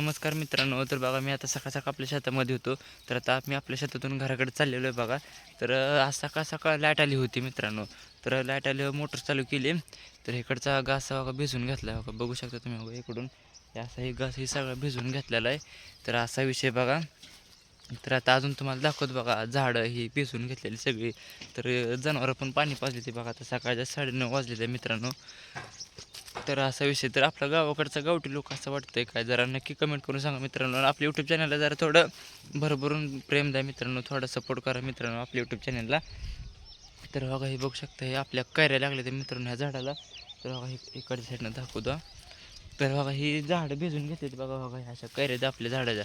नमस्कार मित्रांनो तर बघा मी आता सकाळ सकाळ आपल्या शेतामध्ये होतो. तर आता मी आपल्या शेतातून घराकडे चाललेलो आहे बघा. तर आज सकाळ सकाळ लाइट आली होती मित्रांनो. तर लाइट आल्यावर मोटर चालू केली. तर इकडचा घास बघा भिजून घेतला आहे बघा. बघू शकता तुम्ही बघा इकडून. असा हे घास हे सगळं भिजून घेतलेला आहे. तर असा विषय बघा. तर आता अजून तुम्हाला दाखवत बघा झाडं ही पिसून घेतलेली सगळी. तर जनावरं पण पाणी पाजले ते बघा आता सकाळच्या साडेनऊ वाजलेले मित्रांनो. तर असा विषय तर आपल्या गावाकडचा गावठी लोक असं वाटतंय काय? जरा नक्की कमेंट करून सांगा मित्रांनो. आपल्या यूट्यूब चॅनलला जरा थोडं भरभरून प्रेम द्या मित्रांनो. थोडा सपोर्ट करा मित्रांनो आपल्या यूट्यूब चॅनलला तर बघा हे बघू शकता हे आपल्या कैऱ्या लागल्या ते मित्रांनो ह्या झाडाला. तर बघा हे इकडच्या साईडनं दाखवतो. तर बघा ही झाडं भिजून घेतली बघा बघा ह्या अशा कैऱ्या आपल्या झाडाच्या.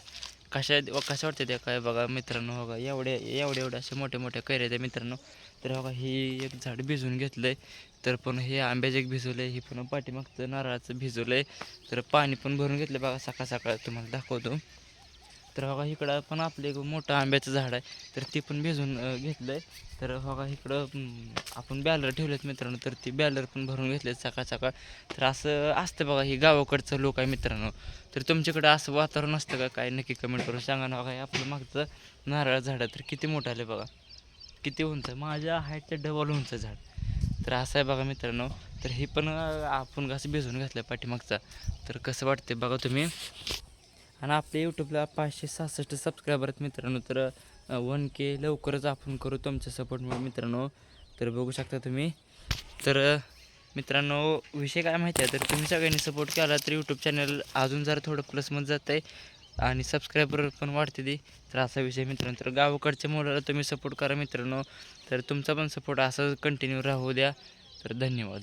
कशा कशा वाटते त्या काय बघा मित्रांनो बघा एवढे एवढे एवढ्या असे मोठ्या मोठ्या कैऱ्या त्या मित्रांनो. तर बघा ही एक झाड भिजून घेतलं आहे तर पण हे आंब्याचं एक भिजवलं आहे ही पण पाठीमागचं नारळाचं भिजवलं आहे तर पाणी पण भरून घेतलं बघा सकाळ सकाळ तुम्हाला दाखवतो. तर बघा इकडं पण आपलं एक मोठं आंब्याचं झाड आहे. तर ते पण भिजून घेतलं आहे तर बघा इकडं आपण बॅलर ठेवलेत मित्रांनो तर ती बॅलर पण भरून घेतलेत सकाळ सकाळ. तर असं असतं बघा हे गावाकडचं लोक आहे मित्रांनो. तर तुमच्याकडं असं वातावरण असतं का? काय नक्की कमेंट करून सांगा ना बघा. हे आपलं मागचं नारळ झाड आहे तर किती मोठं आलं बघा. किती उंच? आहे. माझ्या हाईटच्या डबल उंच झाड. तर असं आहे बघा मित्रांनो. तर हे पण आपण कसं भिजवून घातलं पाठीमागचा. तर कसं वाटते बघा तुम्ही? आणि आपल्या यूट्यूबला पाचशे सहासष्ट सबस्क्रायबर आहेत मित्रांनो. तर वन के लवकरच आपण करू तुमच्या सपोर्टमुळे मित्रांनो. तर बघू शकता तुम्ही. तर मित्रांनो विषय काय माहिती आहे? तर तुम्ही सगळ्यांनी सपोर्ट केला तर यूट्यूब चॅनल अजून जरा थोडं प्लसमध्ये जात आहे आणि सबस्क्रायबर पण वाढते ती. तर असा विषय मित्रांनो. तर गावाकडच्या मुलाला तुम्ही सपोर्ट करा मित्रांनो. तर तुमचा पण सपोर्ट असा कंटिन्यू राहू द्या. तर धन्यवाद.